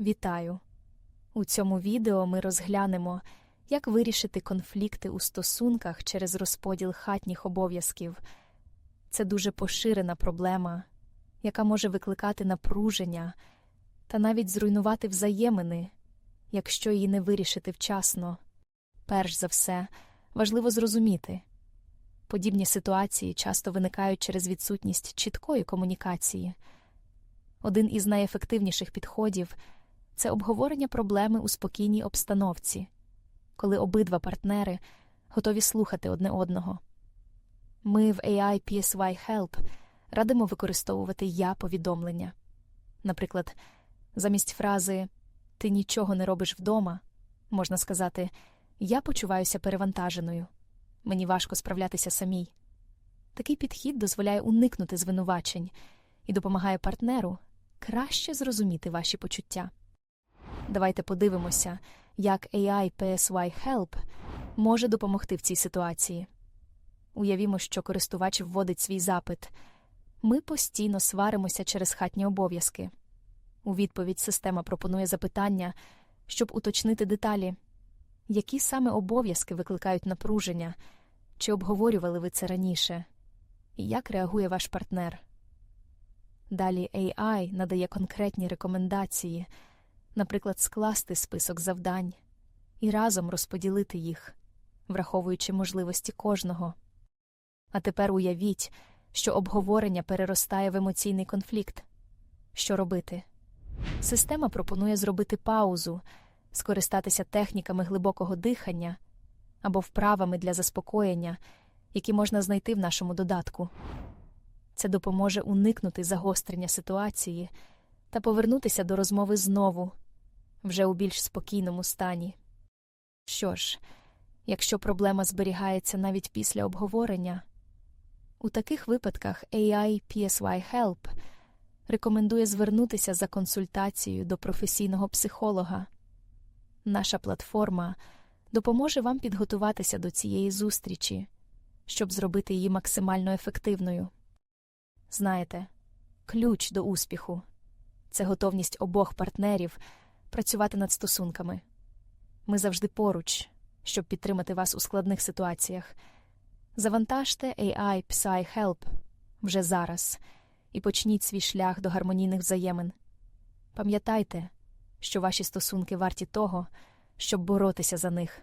Вітаю! У цьому відео ми розглянемо, як вирішити конфлікти у стосунках через розподіл хатніх обов'язків. Це дуже поширена проблема, яка може викликати напруження та навіть зруйнувати взаємини, якщо її не вирішити вчасно. Перш за все, важливо зрозуміти подібні ситуації часто виникають через відсутність чіткої комунікації. Один із найефективніших підходів це обговорення проблеми у спокійній обстановці, коли обидва партнери готові слухати одне одного. Ми в AI PSY Help радимо використовувати я повідомлення. Наприклад, замість фрази Ти нічого не робиш вдома можна сказати Я почуваюся перевантаженою. Мені важко справлятися самій. Такий підхід дозволяє уникнути звинувачень і допомагає партнеру краще зрозуміти ваші почуття. Давайте подивимося, як AI PSY Help може допомогти в цій ситуації. Уявімо, що користувач вводить свій запит. Ми постійно сваримося через хатні обов'язки. У відповідь система пропонує запитання, щоб уточнити деталі, які саме обов'язки викликають напруження, чи обговорювали ви це раніше, і як реагує ваш партнер. Далі AI надає конкретні рекомендації, наприклад, скласти список завдань і разом розподілити їх, враховуючи можливості кожного. А тепер уявіть, що обговорення переростає в емоційний конфлікт. Що робити? Система пропонує зробити паузу, скористатися техніками глибокого дихання або вправами для заспокоєння, які можна знайти в нашому додатку. Це допоможе уникнути загострення ситуації та повернутися до розмови знову, вже у більш спокійному стані. Що ж, якщо проблема зберігається навіть після обговорення, у таких випадках AI PSY Help рекомендує звернутися за консультацією до професійного психолога. Наша платформа допоможе вам підготуватися до цієї зустрічі, щоб зробити її максимально ефективною. Знаєте, ключ до успіху це готовність обох партнерів працювати над стосунками. Ми завжди поруч, щоб підтримати вас у складних ситуаціях. Завантажте AI Psy Help вже зараз і почніть свій шлях до гармонійних взаємин. Пам'ятайте, що ваші стосунки варті того, щоб боротися за них.